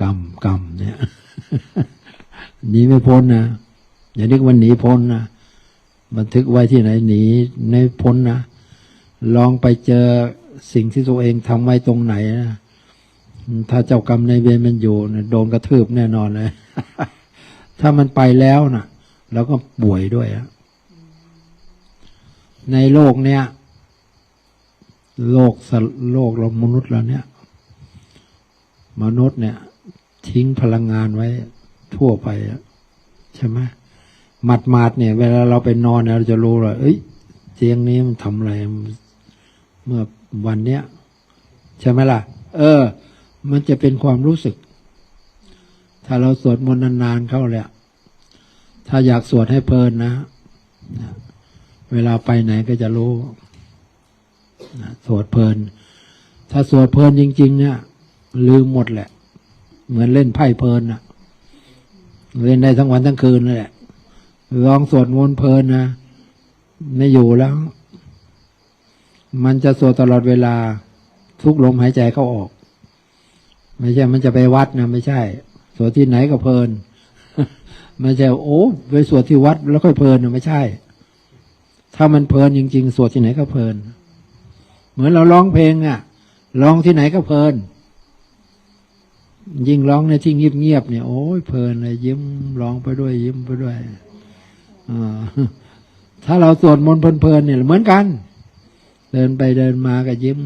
กรรมกรรมเนี่ยหนีไม่พ้นนะอย่านึกว่าหนีพ้นนะบันทึกไว้ที่ไหนหนีไม่พ้นนะลองไปเจอสิ่งที่ตัวเองทำไว้ตรงไหนนะถ้าเจ้ากรรมในเวรมันอยู่นะโดนกระทืบแน่นอนเลยถ้ามันไปแล้วนะเราก็ป่วยด้วยอะในโลกเนี้ยโลกสโลกเรามนุษย์เราเนี่ย มนุษย์เนี่ย ทิ้งพลังงานไว้ทั่วไปใช่ไหมหมัดหมาดๆเนี่ย เวลาเราไปนอนเนี่ยเราจะรู้เลยเอ้ยเตียงนี้มันทำอะไรเมื่อวันเนี้ยใช่ไหมล่ะ เออ มันจะเป็นความรู้สึก ถ้าเราสวดมนต์นานๆเข้าเลยถ้าอยากสวดให้เพลินนะ เวลาไปไหนก็จะรู้สวดเพลิน ถ้าสวดเพลินจริง ๆ เนี่ย ลืมหมดแหละ เหมือนเล่นไพ่เพลินนะเล่นได้ทั้งวันทั้งคืนเลยแหละลองสวดมนต์เพลินนะไม่อยู่แล้ว มันจะสวดตลอดเวลา ทุกลมหายใจเข้าออก ไม่ใช่ มันจะไปวัดนะไม่ใช่ สวดที่ไหนก็เพลินไม่ใช่โอ้ไปสวดที่วัดแล้วค่อยเพลินนะไม่ใช่ ถ้ามันเพลินจริง ๆ สวดที่ไหนก็เพลิน เหมือนเราร้องเพลงอะ่ะร้องที่ไหนก็เพลิน ยิ่งร้องในที่เงียบเงียบเนี่ยโอ้ยเพลินเลยยิ้มร้องไปด้วย ยิ้มไปด้วยอถ้าเราสวดมนต์เพลินๆเนี่ยเหมือนกัน เดินไปเดินมาก็ยิ้ม